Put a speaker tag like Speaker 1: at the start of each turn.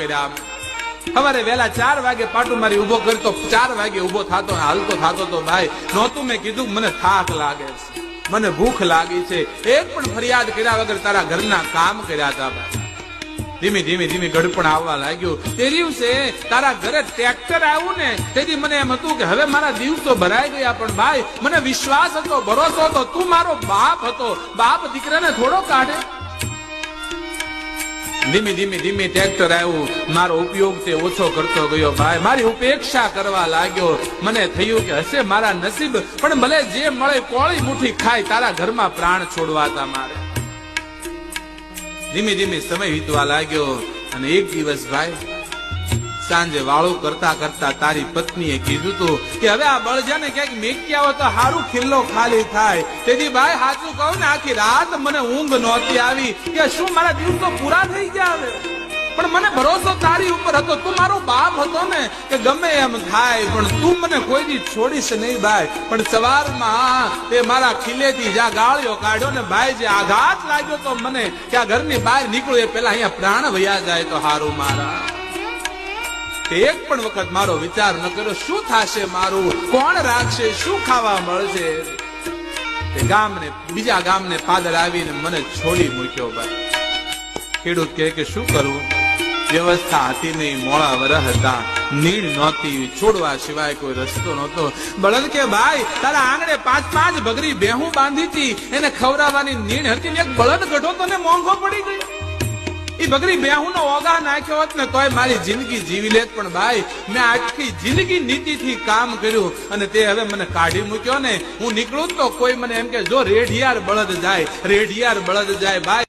Speaker 1: કર્યા. સવારે વેલા ચાર વાગે પાટુ મારી ઊભો કરતો ચાર વાગે ઊભો થતો હાલતો થતો તો ભાઈ, નહોતું મેં કીધું, મને થાક લાગે છે. મને ભૂખ લાગી છે. એક પણ ફરિયાદ કર્યા વગર તારા ઘરના કામ કર્યા હતા ભાઈ. ધીમે ધીમે ધીમે ગડપણ આવવા લાગ્યું. તે દિવસે તારા ઘરે ટ્રેક્ટર આવ્યું ને તેથી મને એમ હતું કે હવે મારા દિવસો ભરાઈ ગયા, પણ ભાઈ, મને વિશ્વાસ હતો, ભરોસો હતો. તું મારો બાપ હતો. બાપ દીકરાને થોડો કાઢે. ધીમે ધીમે ધીમે ટ્રેક્ટર આવ્યું. મારો ઉપયોગ તે ઓછો કરતો ગયો. ભાઈ, મારી ઉપેક્ષા કરવા લાગ્યો. મને થયું કે હશે મારા નસીબ, પણ ભલે જે મળે કોળી મુઠ્ઠી ખાય, તારા ઘરમાં પ્રાણ છોડવાતા મારે. ધીમે ધીમે સમય વીતવા લાગ્યો અને એક દિવસ ભાઈ સાંજે વાળું કરતા કરતા તારી પત્નીએ કીધું તું કે હવે આ બળજાને ક્યાંક મેકી આવો તો હારું ખિલ્લો ખાલી થાય. તેથી ભાઈ, સાચું કહું ને, આખી રાત મને ઊંઘ નહોતી આવી કે શું મારા દિવસો પૂરા થઈ ગયા હવે? પણ મને ભરોસો તારી ઉપર હતો. તું મારો બાપ હતો ને, કે ગમે એમ થાય, પણ તું મને કોઈ દી છોડીશ નહીં ભાઈ. પણ સવારમાં તે મારા ખીલેથી જ્યાં ગાળ્યો કાઢ્યો ને, ભાઈ, જે આઘાત લાગ્યો તો મને, કે આ ઘરની બહાર નીકળું, એ પેલા અહીંયા પ્રાણ વયા જાય તો હારું મારા. એક પણ વખત મારો વિચાર ન કર્યો, શું થશે મારું? કોણ રાખશે? શું ખાવા મળશે? તે ગામને, બીજા ગામને પાદર આવીને મને છોડી મૂક્યો ભાઈ. ખેડૂત કહે કે, શું કરવું વ્યવસ્થા હતી નહીં, મોડા વરહ હતા. નીણ નહોતી, છોડવા સિવાય કોઈ રસ્તો નહોતો. બળદ કે, ભાઈ, તારા આંગણે પાંચ પાંચ ભગરી બેહું બાંધી હતી. એને ખવડાવવાની નીણ હતી ને એક બળદ ગઢો તને મોંઘો પડી ગયો. એ બગરી બેહું નો ઓગા નાખ્યો હોત ને તોય મારી જિંદગી જીવી લેત પણ ભાઈ, મેં આખી જિંદગી નીતિથી કામ કર્યું અને તે હવે મને કાઢી મૂક્યો ને. હું નીકળું તો કોઈ મને એમ કે, જો રેઢિયાર બળદ જાય, રેઢિયાર બળદ જાય, ભાઈ.